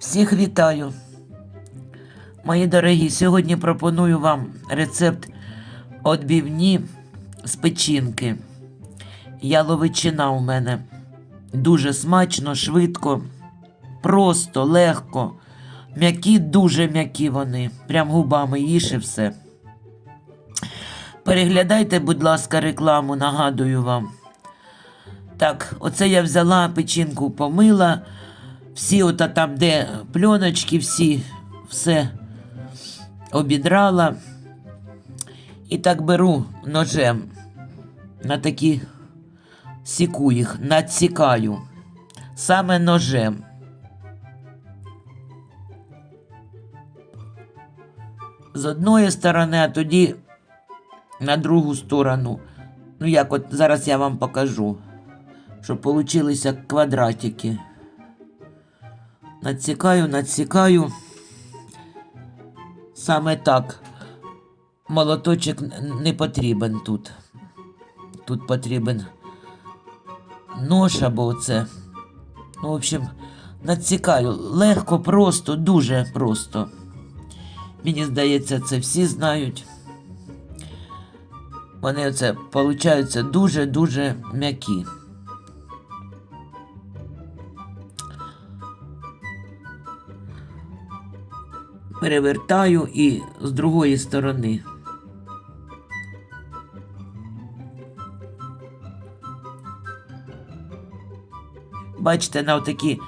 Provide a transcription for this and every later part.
Всіх вітаю. Мої дорогі, сьогодні пропоную вам рецепт відбивні з печінки. Яловичина у мене. Дуже смачно, швидко, просто, легко. М'які, дуже м'які вони. Прям губами їж і все. Переглядайте, будь ласка, рекламу, нагадую вам. Так, оце я взяла печінку, помила. Всі ота там, де пленочки, всі, все обідрала. І так беру ножем на такі сіку їх, надсікаю. Саме ножем. З одної сторони, а тоді на другу сторону. Ну, як от зараз я вам покажу, щоб получилися квадратики. Надсікаю, надсікаю. Саме так. Молоточок не потрібен тут. Тут потрібен нож або оце. Ну, в общем, надсікаю. Легко, просто, дуже просто. Мені здається, це всі знають. Вони оце получаються дуже-дуже м'які. Перевертаю і з другої сторони. Бачите, на такі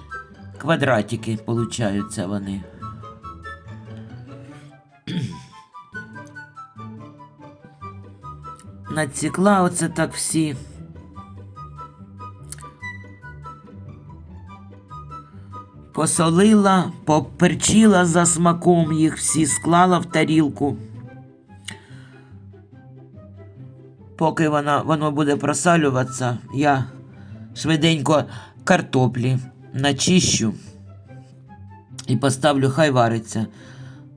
квадратики получаються вони. Надсікла оце так всі. Посолила, поперчила за смаком їх всі, склала в тарілку. Поки вона, воно буде просалюватися, я швиденько картоплі начищу і поставлю, хай вариться,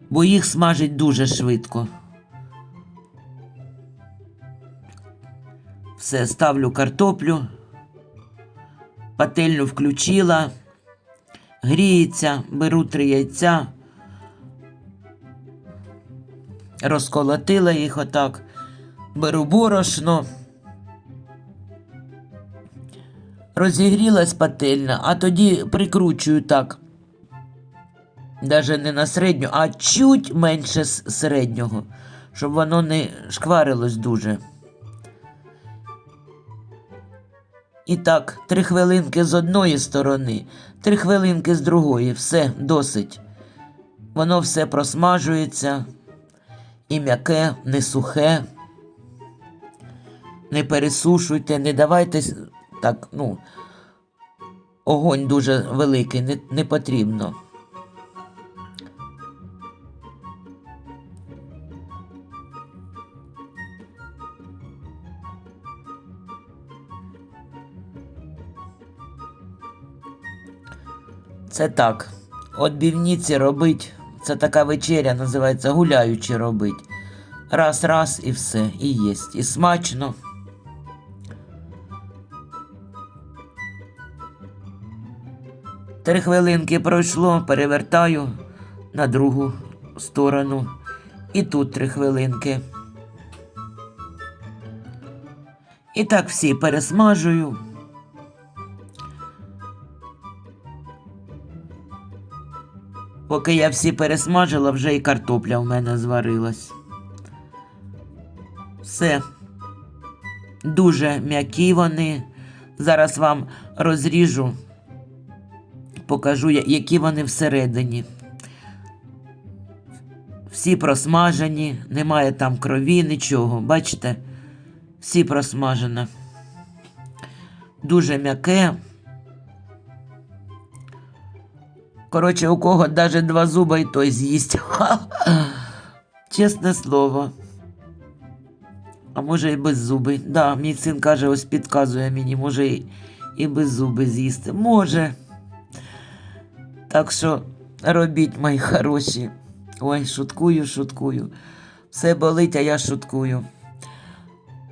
бо їх смажить дуже швидко. Все, ставлю картоплю, пательню включила гріється, беру три яйця, розколотила їх отак, беру борошно, розігрілась пательня, а тоді прикручую так. Даже не на середню, а чуть менше середнього, щоб воно не шкварилось дуже. І так, три хвилинки з одної сторони, три хвилинки з другої, все досить. Воно все просмажується, і м'яке, не сухе. Не пересушуйте, не давайте так, ну, огонь дуже великий, не, не потрібно. Це так. Отбівниці робить. Це така вечеря, називається гуляючи робить. Раз, раз і все, і єсть. І смачно. Три хвилинки пройшло, перевертаю на другу сторону. І тут три хвилинки. І так всі пересмажую. Поки я всі пересмажила, вже і картопля в мене зварилась. Все. Дуже м'які вони. Зараз вам розріжу, покажу, які вони всередині. Всі просмажені, немає там крові, нічого. Бачите? Всі просмажені. Дуже м'яке. Коротше, у кого навіть два зуба і той з'їсть. Чесне слово. А може і без зуби. Да, мій син каже, ось підказує мені, може і, і без зуби з'їсти. Може. Так що робіть, мої хороші. Ой, шуткую, шуткую. Все болить, а я шуткую.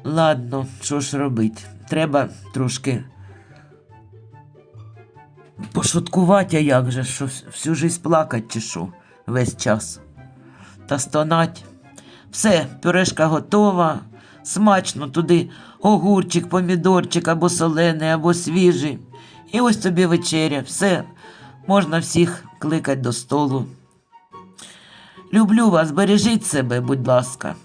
Ладно, що ж робить? Треба трошки Пошуткувати, а як же, що всю жизнь плакать чи що весь час. Та стонать. Все, пюрешка готова. Смачно туди огурчик, помідорчик або солений, або свіжий. І ось тобі вечеря. Все, можна всіх кликати до столу. Люблю вас, бережіть себе, будь ласка.